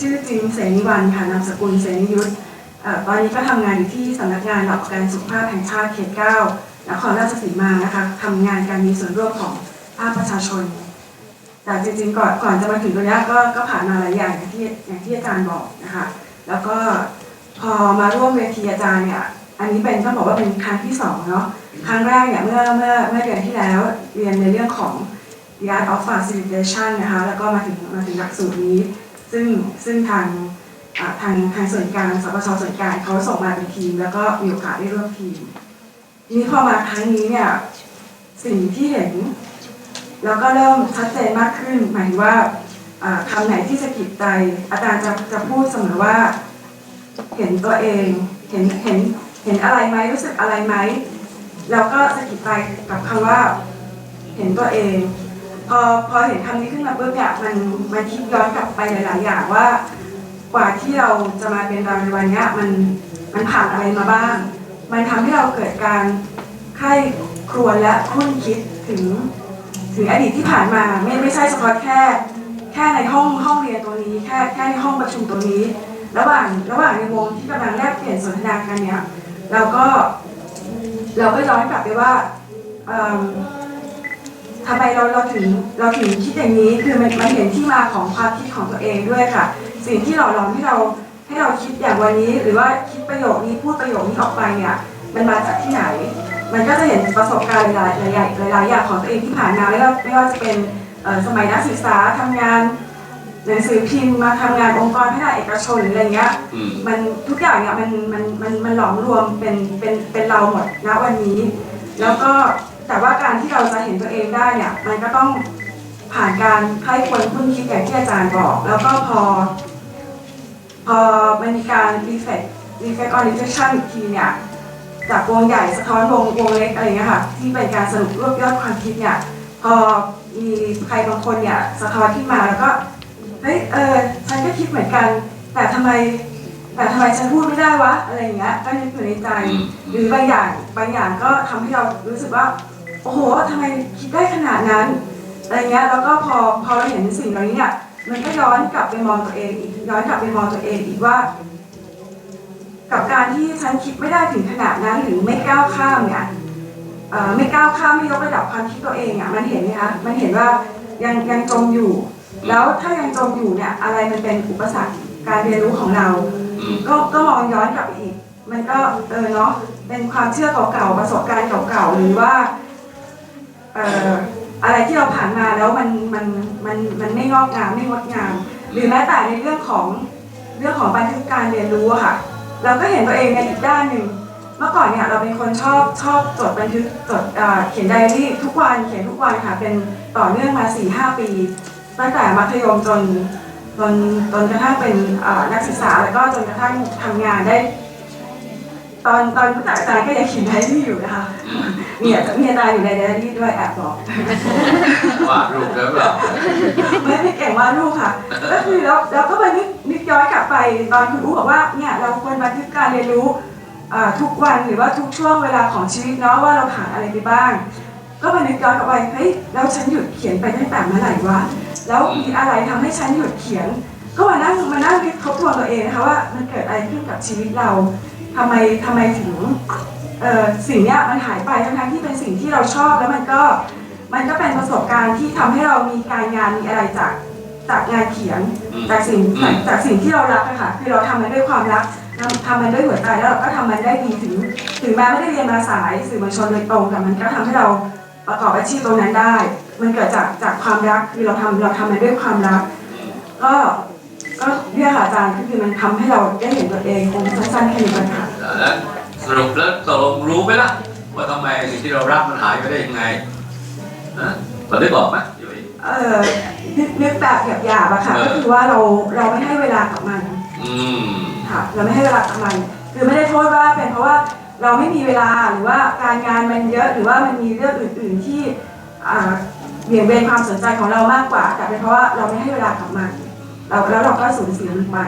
ชื่อจริงเสนิวันค่ะนามสกุลเสนียุทธเอ่อตอนนี้ก็ทำงานอยู่ที่สำนักงานหลักประกันสุขภาพแห่งชาติเขตเก้านครราชสีมานะคะทำงานการมีส่วนร่วมของภาคประชาชน แต่จริงๆก่อนก่อนจะมาถึงตรงเนี้ยก็ก็ผ่านมาหลายอย่างอย่างที่อย่างที่อาจารย์บอกนะคะแล้วก็พอมาร่วมเวทีอาจารย์เนี่ยอันนี้เป็นต้องบอกว่าเป็นครั้งที่สองเนาะครั้งแรกเนี่ยเมื่อเมื่อเมื่อเดือนที่แล้วเรียนในเรื่องของ The Art of Facilitation นะคะแล้วก็มาถึงมาถึงหลักสูตรนี้ ซึ่งซึ่งทางทางทางส่วนกลางสปชส่วนกลางเขาส่งมาเป็นทีม แล้วก็มีโอกาสได้ร่วมทีม ทีนี้พอมาครั้งนี้เนี่ยสิ่งที่เห็น แล้วก็เริ่มชัดเจนมากขึ้น หมายถึงว่าอ่าคำไหนที่สะกิดใจอาจารย์จะจะพูดเสมอว่า เห็นตัวเองเห็นเห็นเห็นอะไรไหมรู้สึกอะไรไหมแล้วก็สะกิดใจกับคำว่าเห็นตัวเอง พอพอเห็นคำนี้ขึ้นมาปุ๊บเนี่ยมันมันคิดย้อนกลับไปหลาย ๆ อย่างว่า กว่าที่เราจะมาเป็นเราในวันเนี้ยมันมันผ่านอะไรมาบ้าง มันทำให้เราเกิดการไข้ครวญและคุ้นคิดถึงถึงอดีตที่ผ่านมาไม่ไม่ใช่เฉพาะแค่ แค่ในห้องห้องเรียนตัวนี้ แค่แค่ในห้องประชุมตัวนี้ ระหว่างระหว่างในวงที่กำลังแลกเปลี่ยนสนทนากันเนี่ยเราก็เราก็ย้อนกลับไปว่าเอิ่ม ทำไมเราเราถึงเราถึงคิดอย่างนี้คือมันมันเห็นที่มาของความคิดของตัวเองด้วยค่ะ สิ่งที่หล่อหลอมให้เราให้เราคิดอย่างวันนี้ หรือว่าคิดประโยคนี้พูดประโยคนี้ออกไปเนี่ยมันมาจากที่ไหน มันก็จะเห็นประสบการณ์หลายหลายหลายหลายอย่างของตัวเองที่ผ่านมาไม่ว่าไม่ว่าจะเป็นเอ่อสมัยนักศึกษาทำงานหนังสือพิมพ์มาทำงานองค์กรพัฒนาเอกชนหรืออะไรเงี้ยอืมมันทุกอย่างเนี่ยมันมันมันมันหลอมรวมเป็นเป็นเป็นเราหมดณวันนี้ แล้วก็ แต่ว่าการที่เราจะเห็นตัวเองได้เนี่ยมันก็ต้องผ่านการใคร่ควรคุ้นคิดอย่างที่อาจารย์บอก แล้วก็พอ พอมันมีการ reflect reflect on reflection อีกทีเนี่ยจากวงใหญ่สะท้อนวงวงเล็กอะไรเงี้ยค่ะที่เป็นการสรุปรวบยอดความคิดเนี่ยพอมีใครบางคนเนี่ยสะท้อนขึ้นมาแล้วก็เฮ้ยเออฉันก็คิดเหมือนกัน แต่ทำไมแต่ทำไมฉันพูดไม่ได้วะอะไรอย่างเงี้ยก็นึกอยู่ในใจอืมหรือบางอย่างบางอย่างก็ทำให้เรารู้สึกว่า โอ้โหทำไมคิดได้ขนาดนั้นอะไรเงี้ยแล้วก็พอพอเราเห็นสิ่งเหล่านี้เนี่ยมันก็ย้อนกลับไปมองตัวเองอีกย้อนกลับไปมองตัวเองอีกว่า กับการที่ฉันคิดไม่ได้ถึงขนาดนั้นหรือไม่ก้าวข้ามเนี่ยเอ่อไม่ก้าวข้ามไม่ยกระดับความคิดตัวเองอะมันเห็นไหมคะมันเห็นว่ายังยังจมอยู่ แล้วถ้ายังจมอยู่เนี่ยอะไรมันเป็นอุปสรรคการเรียนรู้ของเราอืมก็ก็มองย้อนกลับไปอีก มันก็เออเนาะเป็นความเชื่อเก่าๆประสบการณ์เก่าๆหรือว่าเอะไรที่เราผ่านมาแล้วมันมันมันมันไม่งอกงามไม่งดงาม หรือแม้แต่ในเรื่องของเรื่องของบันทึกการเรียนรู้อะค่ะ เราก็เห็นตัวเองในอีกด้านหนึ่งเมื่อก่อนเนี่ยเราเป็นคนชอบชอบจดบันทึกจดเอ่อเขียนไดอารี่ทุกวันเขียนทุกวันค่ะเป็นต่อเนื่องมา4ี่ห้าปี ตั้งแต่มัธยมจนจนจนกระทั่งเป็นนักศึกษาแล้วก็จนกระทั่งทำงานได้ ตอนตอนรู้จักอาจารย์ก็ยังเขียนไดอารี่อยู่นะคะมีอาจารย์มีอาจารย์อยู่ในไดอารี่ด้วยแอบบอกวาดรูปแล้วเปล่าไม่ได้เก่งวาดรูปค่ะก็คือเราเราก็ไปนึกนึกย้อนกลับไปตอนคุณอู้บอกว่าเนี่ยเราควรบันทึกการเรียนรู้อ่าทุกวันหรือว่าทุกช่วงเวลาของชีวิตเนาะว่าเราผ่านอะไรไปบ้าง ก็มานึกย้อนกลับไปเฮ้ยแล้วฉันหยุดเขียนไปตั้งแต่เมื่อไหร่วะแล้วมีอะไรทำให้ฉันหยุดเขียน ก็มานั่งมานั่งคิดทบทวนตัวเองนะคะว่ามันเกิดอะไรขึ้นกับชีวิตเรา ทำไมทำไมถึงเอ่อสิ่งเนี้ยมันหายไปทั้งๆที่เป็นสิ่งที่เราชอบแล้วมันก็มันก็เป็นประสบการณ์ที่ทำให้เรามีการงานมีอะไรจากจากงานเขียนอืมจากสิ่งอืมจากสิ่งที่เรารักอะค่ะคือเราทำมันด้วยความรักทำทำมันด้วยหัวใจแล้วเราก็ทำมันได้ดีถึงถึงแม้ไม่ได้เรียนมาสายสื่อมวลชนโดยตรงแต่มันก็ทำให้เราประกอบอาชีพตรงนั้นได้ มันเกิดจากจากความรักคือเราทำเราทำมันด้วยความรัก ก็ก็เนี่ยค่ะอาจารย์ก็คือมันทำให้เราได้เห็นตัวเองคงสั้นๆแค่นี้ก่อนค่ะ แล้วสรุปแล้วตกลงรู้ไหมล่ะ ว่าทำไมสิ่งที่เรารักมันหายไปได้ยังไงฮะเราได้บอกไหมอยู่อีก เออนึกนึกแบบหยาบๆอะค่ะ เออ ก็คือว่าเราเราไม่ให้เวลากับมันอืม ค่ะ เราไม่ให้เวลากับมัน คือไม่ได้โทษว่าเป็นเพราะว่าเราไม่มีเวลาหรือว่าการงานมันเยอะหรือว่ามันมีเรื่องอื่น ๆที่อ่าเบี่ยงเบนความสนใจของเรามากกว่าแต่เป็นเพราะว่าเราไม่ให้เวลากับมันเราแล้วเราก็สูญเสียมันไป